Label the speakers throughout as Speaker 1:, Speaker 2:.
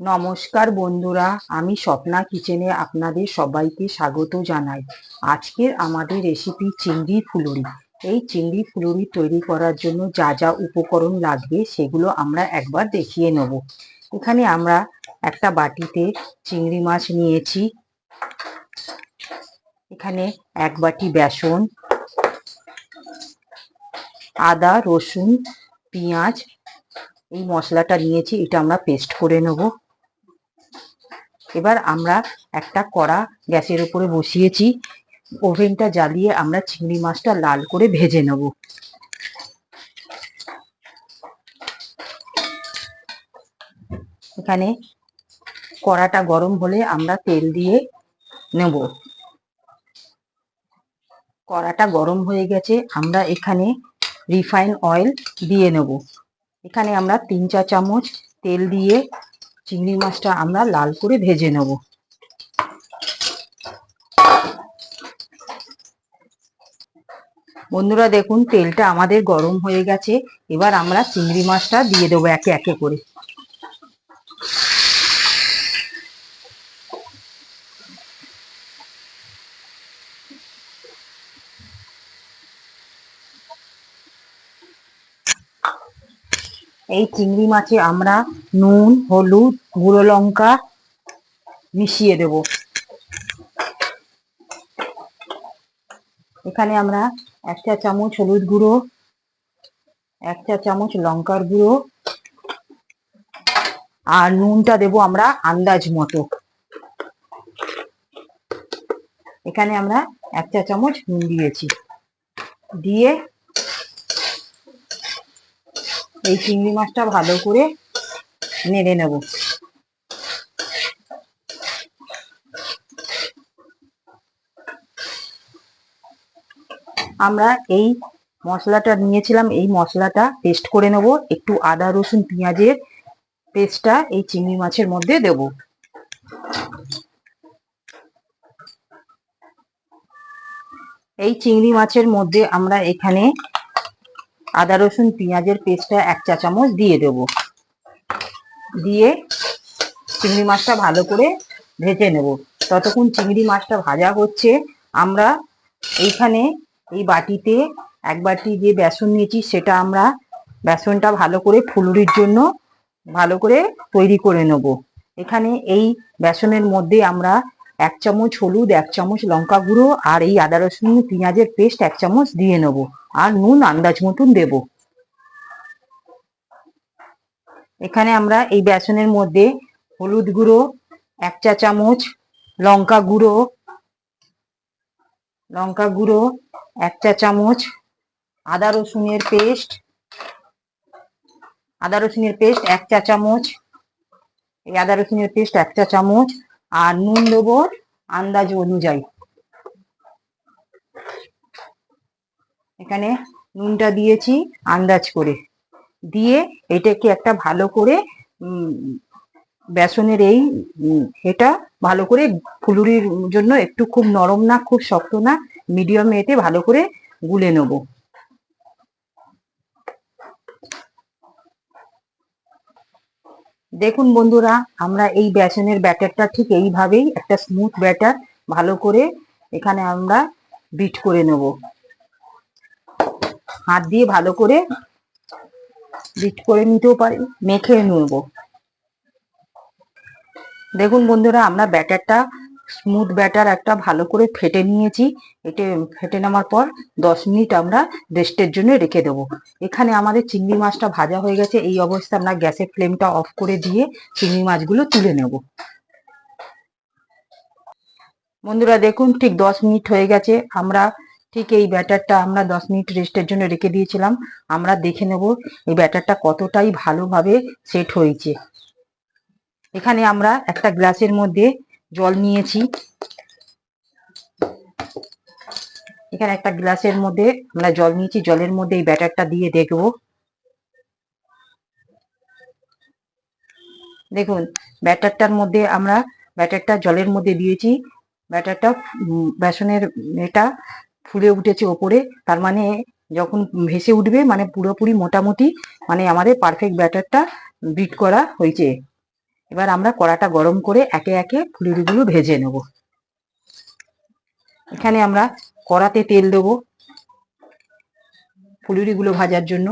Speaker 1: নমস্কার বন্ধুরা, আমি স্বপ্না কিচেনে আপনাদের সবাইকে স্বাগত জানাই। আজকের আমাদের রেসিপি চিংড়ি ফুলুরি। এই চিংড়ি ফুলুরি তৈরি করার জন্য যা যা উপকরণ লাগবে সেগুলো আমরা একবার দেখিয়ে নেব। এখানে আমরা একটা বাটিতে চিংড়ি মাছ নিয়েছি। এখানে এক বাটি বেসন, আদা, রসুন, পেঁয়াজ এই মশলাটা নিয়েছি, এটা আমরা পেস্ট করে নেব। এবার আমরা একটা কড়া গ্যাসের উপরে বসিয়েছি, ওভেনটা জ্বালিয়ে আমরা চিংড়ি মাছটা লাল করে ভেজে নেব। এখানে কড়াটা গরম হলে আমরা তেল দিয়ে নেব। কড়াটা গরম হয়ে গেছে, আমরা এখানে রিফাইন অয়েল দিয়ে নেব। এখানে আমরা তিন চা চামচ তেল দিয়ে চিংড়ি মাছটা আমরা লাল করে ভেজে নেব। বন্ধুরা দেখুন, তেলটা আমাদের গরম হয়ে গেছে। এবার আমরা চিংড়ি মাছটা দিয়ে দেবো একে একে করে। এই চিংড়ি মাছে আমরা নুন, হলুদ, গুঁড়ো লঙ্কা মিশিয়ে দেব। এখানে আমরা এক চা চামচ হলুদ গুঁড়ো, এক চা চামচ লঙ্কার গুঁড়ো আর নুনটা দেব আমরা আন্দাজ মতো। এখানে আমরা এক চা চামচ নুন দিয়েছি। দিয়ে এই চিংড়ি মাছটা ভালো করে নেড়ে নেব। আমরা এই মশলাটা নিয়েছিলাম, এই মশলাটা পেস্ট করে নেব। একটু আদা, রসুন, পেঁয়াজের পেস্টটা এই চিংড়ি মাছের মধ্যে দেব। এই চিংড়ি মাছের মধ্যে আমরা এখানে আদা, রসুন, পেঁয়াজের পেস্টটা এক চা চামচ দিয়ে দেব। দিয়ে চিংড়ি মাছটা ভালো করে ভেজে নেব। ততক্ষণ চিংড়ি মাছটা ভাজা হচ্ছে, আমরা এইখানে এই বাটিতে এক বাটি যে বেসন নিয়েছি, সেটা আমরা বেসনটা ভালো করে ফুলুরির জন্য ভালো করে তৈরি করে নেব। এখানে এই বেসনের মধ্যে আমরা এক চামচ হলুদ, এক চামচ লঙ্কা গুঁড়ো আর এই আদা রসুন, পেঁয়াজের পেস্ট এক চামচ দিয়ে নেব আর নুন আন্দাজ মতন দেব। এখানে আমরা এই বেসনের মধ্যে হলুদ গুঁড়ো, এক চা চামচ লঙ্কা গুঁড়ো লঙ্কা গুঁড়ো, এক চা চামচ আদা রসুনের পেস্ট, আদা রসুনের পেস্ট এক চা চামচ, এই আদা রসুনের পেস্ট এক চা চামচ আর নুন দেবো আন্দাজ অনুযায়ী। এখানে নুনটা দিয়েছি আন্দাজ করে। দিয়ে এটাকে একটা ভালো করে বেসনের এই এটা ভালো করে ফুলুরির জন্য একটু খুব নরম না, খুব শক্ত না, মিডিয়াম এতে ভালো করে গুলে নেব। দেখুন বন্ধুরা, আমরা এই বেসনের ব্যাটারটা ঠিক এইভাবেই একটা স্মুথ ব্যাটার ভালো করে এখানে আমরা বিট করে নেব। হাত দিয়ে ভালো করে বিট করে নিতেও পারি, মেখে নেব। দেখুন বন্ধুরা, আমরা ব্যাটারটা স্মুথ ব্যাটার একটা ভালো করে ফেটে নিয়েছি। এটা ফেটে নেওয়ার পর দশ মিনিট আমরা রেস্টের জন্য রেখে দেব। এখানে আমাদের চিংড়ি মাছটা ভাজা হয়ে গেছে। এই অবস্থায় আমরা গ্যাসের ফ্লেমটা অফ করে দিয়ে চিংড়ি মাছগুলো তুলে নেব। বন্ধুরা, দেখুন, ঠিক দশ মিনিট হয়ে গেছে। আমরা ঠিক এই ব্যাটারটা আমরা দশ মিনিট রেস্টের জন্য রেখে দিয়েছিলাম। আমরা দেখে নেব এই ব্যাটারটা কতটাই ভালোভাবে সেট হয়েছে। এখানে আমরা একটা গ্লাসের মধ্যে জল নিয়েছি। এখানে একটা গ্লাসের মধ্যে আমরা জল নিয়েছি, জলের মধ্যে এই ব্যাটারটা দিয়ে দেখব। দেখুন, ব্যাটারটার মধ্যে আমরা, ব্যাটারটা জলের মধ্যে দিয়েছি। ব্যাটারটা বেসনের এটা ফুলে উঠেছে ওপরে। তার মানে যখন ভেসে উঠবে মানে পুরোপুরি মোটামুটি মানে আমাদের পারফেক্ট ব্যাটারটা বিট করা হয়েছে। এবার আমরা কড়াটা গরম করে একে একে ফুলুরিগুলো ভেজে নেব। এখানে আমরা কড়াতে তেল দেবো। ফুলুরিগুলো ভাজার জন্য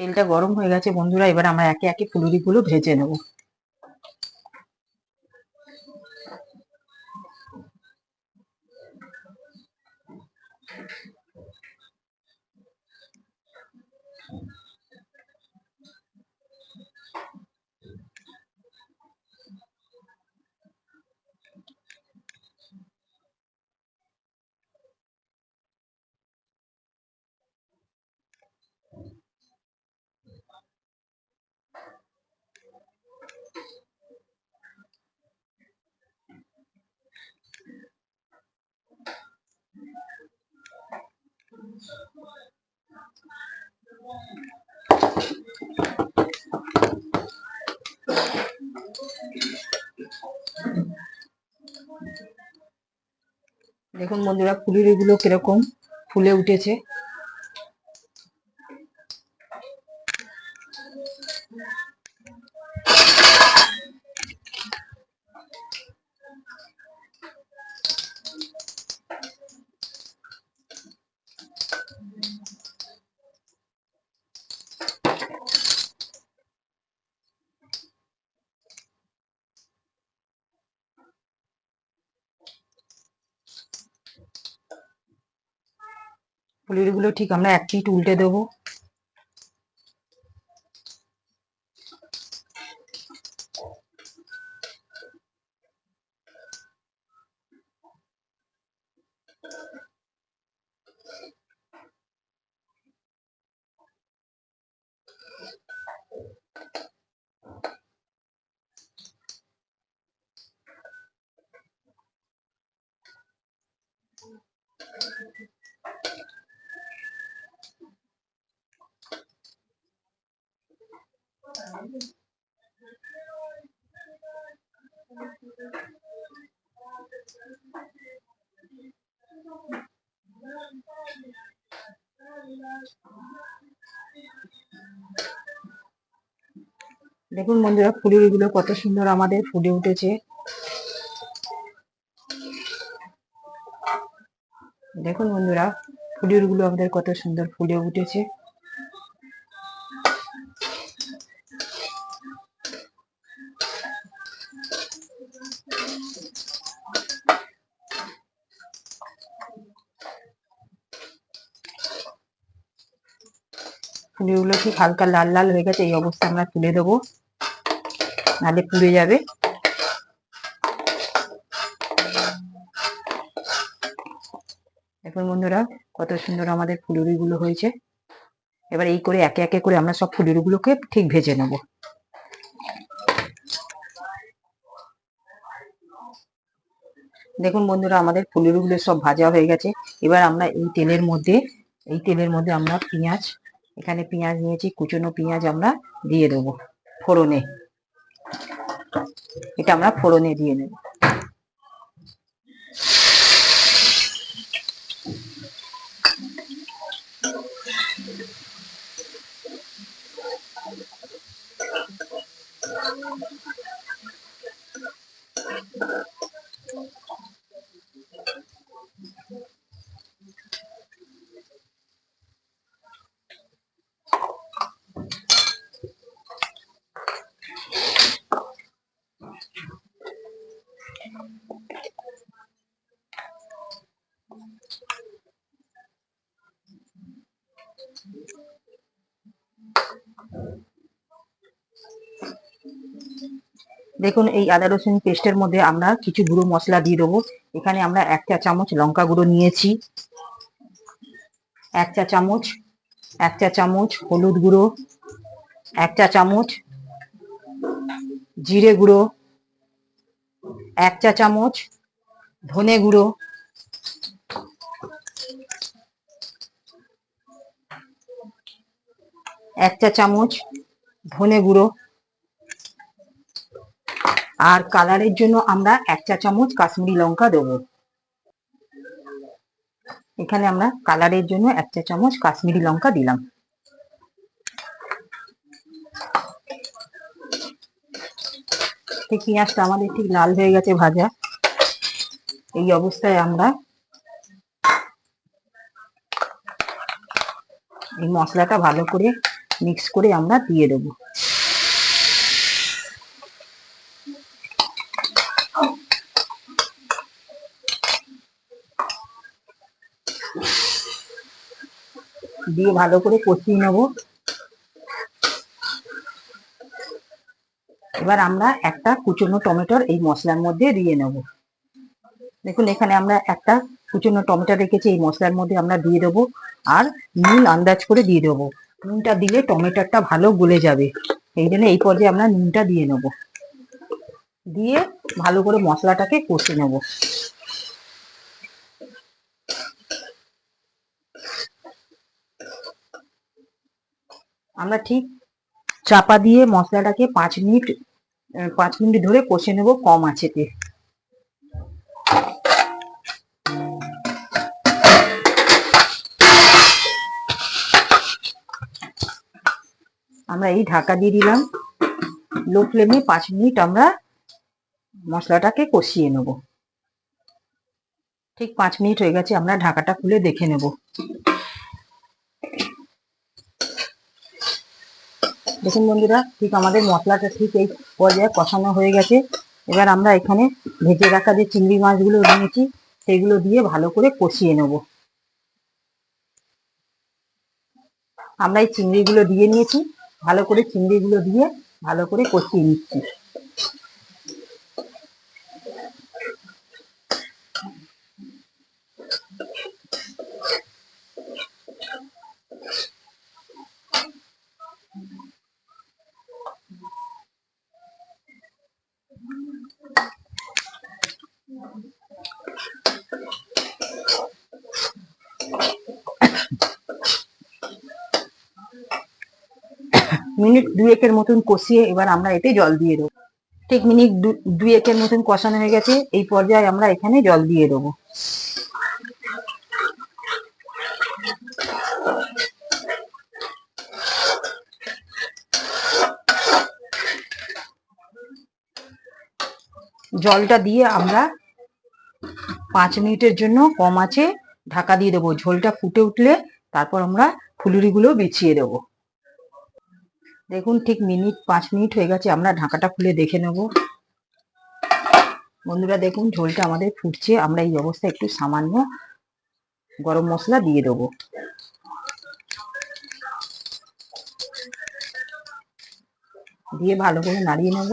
Speaker 1: তেলটা গরম হয়ে গেছে বন্ধুরা এবার আমরা একে একে ফুলুরিগুলো ভেজে নেব। দেখুন বন্ধুরা ফুলের এগুলো কীরকম ফুলে উঠেছে। ফুলুরিগুলো ঠিক আমরা এক পিঠ উল্টে দেবো। দেখুন বন্ধুরা, ফুলগুলো কত সুন্দর আমাদের ফুটে উঠেছে। দেখুন বন্ধুরা ফুলুরিগুলো আমাদের কত সুন্দর ফুলে উঠেছে। ফুলগুলো ঠিক হালকা লাল লাল হয়ে গেছে, এই অবস্থা আমরা তুলে দেবো। নাহলে পুড়ে যাবে। দেখুন বন্ধুরা, কত সুন্দর আমাদের ফুলুরি গুলো হয়েছে। এবার এই করে একে একে করে আমরা সব ফুলুরি গুলোকে ঠিক ভেজে নেব। দেখুন বন্ধুরা, আমাদের ফুলুরি গুলো সব ভাজা হয়ে গেছে। এবার আমরা এই তেলের মধ্যে, এই তেলের মধ্যে আমরা পেঁয়াজ এখানে পেঁয়াজ নিয়েছি কুচনো পেঁয়াজ আমরা দিয়ে দেবো ফোড়নে। এটা আমরা ফোড়নে দিয়ে নেব দেখুন, এই আদা রসুন পেস্টের মধ্যে আমরা কিছু গুঁড়ো মশলা দিয়ে দেবো। এখানে আমরা এক চা চামচ লঙ্কা গুঁড়ো নিয়েছি। এক চা চামচ, এক চা চামচ হলুদ গুঁড়ো, এক চা চামচ জিরে গুঁড়ো, এক চা চামচ ধনে গুঁড়ো, এক চা চামচ ধনে গুঁড়ো আর কালারের জন্য আমরা এক চা চামচ কাশ্মীরি লঙ্কা দেবো। এখানে আমরা কালারের জন্য এক চা চামচ কাশ্মীরি লঙ্কা দিলাম। পেঁয়াজটা আমাদের ঠিক লাল হয়ে গেছে ভাজা। এই অবস্থায় আমরা এই মশলাটা ভালো করে মিক্স করে আমরা দিয়ে দেবো। দিয়ে ভালো করে কষিয়ে নেব। এবার আমরা একটা কুচনো টমেটোর এই মশলার মধ্যে দিয়ে নেব। দেখুন, এখানে আমরা একটা কুচনো টমেটো রেখেছি, এই মশলার মধ্যে আমরা দিয়ে দেবো আর নুন আন্দাজ করে দিয়ে দেবো। নুনটা দিলে টমেটোটা ভালো গলে যাবে। এই জন্য এই পর্যায়ে আমরা নুনটা দিয়ে নেব। দিয়ে ভালো করে মশলাটাকে কষে নেব। আমরা ঠিক চাপা দিয়ে মশলাটাকে পাঁচ মিনিট পাঁচ মিনিট ধরে কষে নেব কম আঁচেতে আমরা এই ঢাকা দিয়ে দিলাম। লো ফ্লেমে পাঁচ মিনিট আমরা মশলাটাকে কষিয়ে নেব। ঠিক পাঁচ মিনিট হয়ে গেছে, আমরা ঢাকাটা খুলে দেখে নেব। দেখুন বন্ধুরা, ঠিক আমাদের মশলাটা ঠিক এই পর্যায়ে কষানো হয়ে গেছে। এবার আমরা এখানে ভেজে রাখা যে চিংড়ি মাছগুলো নিয়েছি, সেগুলো দিয়ে ভালো করে কষিয়ে নেব। আমরা এই চিংড়িগুলো দিয়ে নিয়েছি, ভালো করে চিংড়িগুলো দিয়ে ভালো করে কষিয়ে নিচ্ছি। মিনিট দুয়েকের মতন কষিয়ে এবার আমরা এতে জল দিয়ে দেবো। ঠিক মিনিট দুয়েকের মতন কষানো হয়ে গেছে, এই পর্যায়ে আমরা এখানে জল দিয়ে দেবো। জলটা দিয়ে আমরা পাঁচ মিনিটের জন্য কম আছে ঢাকা দিয়ে দেবো। ঝোলটা ফুটে উঠলে তারপর আমরা ফুলুরিগুলো বিছিয়ে দেবো। দেখুন ঠিক মিনিট, পাঁচ মিনিট হয়ে গেছে, আমরা ঢাকাটা খুলে দেখে নেব। বন্ধুরা দেখুন, ঝোলটা আমাদের ফুটছে, আমরা এই অবস্থায় একটু সামান্য গরম মশলা দিয়ে দেবো। দিয়ে ভালো করে নাড়িয়ে নেব।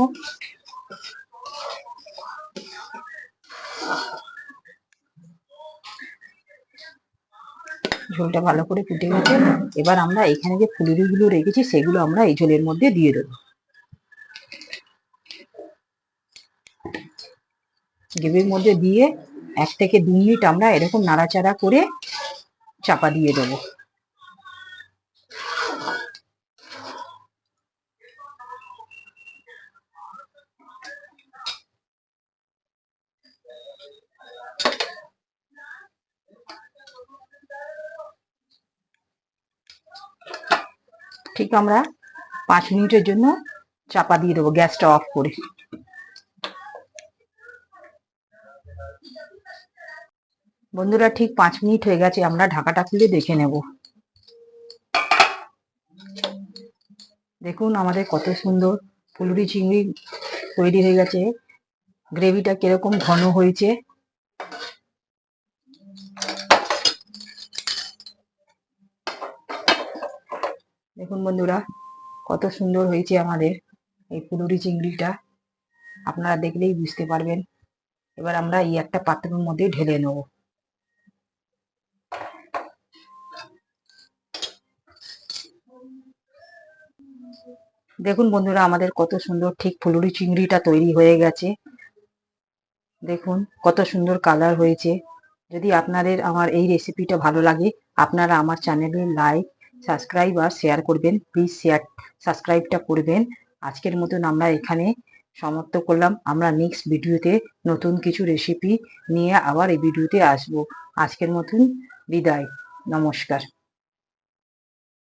Speaker 1: ঝোলটা ভালো করে ফুটে গেছে। এবার আমরা এখানে যে ফুলুরিগুলো রেখেছি, সেগুলো আমরা এই ঝোলের মধ্যে দিয়ে দেবো। গ্রেভির মধ্যে দিয়ে এক থেকে দু মিনিট আমরা এরকম নাড়াচাড়া করে চাপা দিয়ে দেবো। ঠিক আমরা পাঁচ মিনিটের জন্য চাপা দিয়ে দেবো, গ্যাসটা অফ করে। বন্ধুরা, ঠিক পাঁচ মিনিট হয়ে গেছে, আমরা ঢাকাটা খুলে দেখে নেব। দেখুন আমাদের কত সুন্দর ফুলুরি চিংড়ি তৈরি হয়ে গেছে। গ্রেভিটা কীরকম ঘন হয়েছে। দেখুন বন্ধুরা, কত সুন্দর হয়েছে আমাদের এই ফুলুরি চিংড়িটা। আপনারা দেখলেই বুঝতে পারবেন। এবার আমরা এই একটা পাত্রের মধ্যে ঢেলে নেব। দেখুন বন্ধুরা, আমাদের কত সুন্দর ঠিক ফুলুরি চিংড়িটা তৈরি হয়ে গেছে। দেখুন, কত সুন্দর কালার হয়েছে। যদি আপনাদের আমার এই রেসিপিটা ভালো লাগে, আপনারা আমার চ্যানেলে লাইক সাবস্ক্রাইব আর শেয়ার করবেন প্লিজ শেয়ার সাবস্ক্রাইবটা করবেন। আজকের মতন আমরা এখানে সমাপ্ত করলাম। আমরা নেক্সট ভিডিওতে নতুন কিছু রেসিপি নিয়ে আবার এই ভিডিওতে আসব। আজকের মতন বিদায়। নমস্কার।